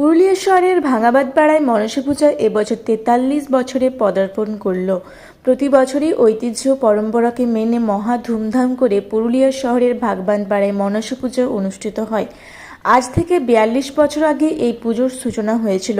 পুরুলিয়া শহরের ভাঙাবাদ পাড়ায় মনসা পূজা এবছর তেতাল্লিশ বছরে পদার্পণ করল। প্রতি বছরই ঐতিহ্য পরম্পরাকে মেনে মহা ধুমধাম করে পুরুলিয়া শহরের ভাগবান পাড়ায় মনসা পূজা অনুষ্ঠিত হয়। আজ থেকে বিয়াল্লিশ বছর আগে এই পুজোর সূচনা হয়েছিল।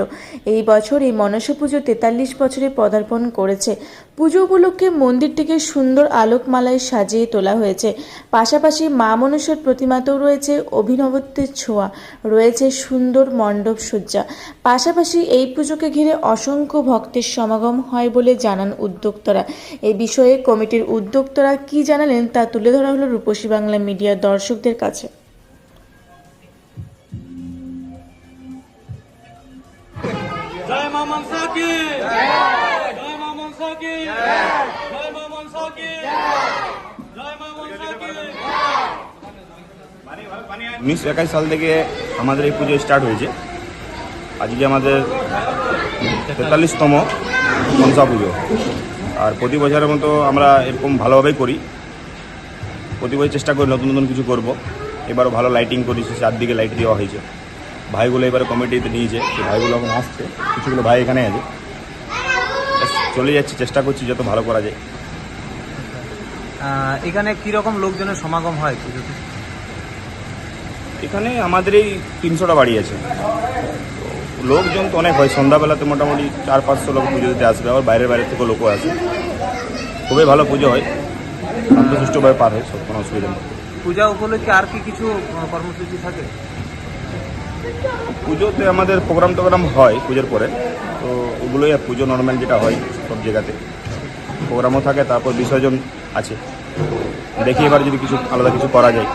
এই বছর এই মনসা পুজো তেতাল্লিশ বছরে পদার্পণ করেছে। পুজো উপলক্ষে মন্দিরটিকে সুন্দর আলোকমালায় সাজিয়ে তোলা হয়েছে। পাশাপাশি মা মনসার প্রতিমাতেও রয়েছে অভিনবত্বের ছোঁয়া, রয়েছে সুন্দর মণ্ডপ সজ্জা। পাশাপাশি এই পুজোকে ঘিরে অসংখ্য ভক্তের সমাগম হয় বলে জানান উদ্যোক্তারা। এ বিষয়ে কমিটির উদ্যোক্তারা কি জানালেন তা তুলে ধরা হলো রূপসী বাংলা মিডিয়ার দর্শকদের কাছে। জয় মা মনসা কি জয় মা মনসা কি জয় মা মনসা কি জয় মা মনসা কি উনিশশো একাশি সাল থেকে আমাদের এই পুজো স্টার্ট হয়েছে। আজকে আমাদের তেতাল্লিশতম মনসা পুজো। আর প্রতি বছরের মতো আমরা এরকম ভালোভাবেই করি। প্রতি বছর চেষ্টা করি নতুন নতুন কিছু করব। এবারও ভালো লাইটিং করেছি চারদিকে লাইট দেওয়া হয়েছে। ভাইগুলো এবারে কমিটিতে নিয়েছে সেই ভাইগুলো এখন আসছে কিছুগুলো ভাই এখানে আছে। চলে যাচ্ছি চেষ্টা করছি যত ভালো করা যায়। এখানে কীরকম লোকজনের সমাগম হয় পুজোতে এখানে আমাদের এই তিনশোটা বাড়ি আছে। লোকজন তো অনেক হয় সন্ধ্যাবেলাতে মোটামুটি চার পাঁচশো লোক পুজো দিতে আসবে আবার বাইরের বাইরে থেকেও লোকও আসে। খুবই ভালো পুজো হয় শান্তসুষ্ঠুভাবে পার হয় সব কোনো অসুবিধা নেই। পূজা উপলক্ষে আর কি কিছু কর্মসূচি থাকে? পুজোতে আমাদের প্রোগ্রাম টোগ্রাম হয় পুজোর পরে। তো ওগুলোই পুজো নর্মাল যেটা হয় সব জায়গাতে। প্রোগ্রামও থাকে, তারপর বিসর্জন আছে। দেখি এবার যদি কিছু আলাদা কিছু করা যায়।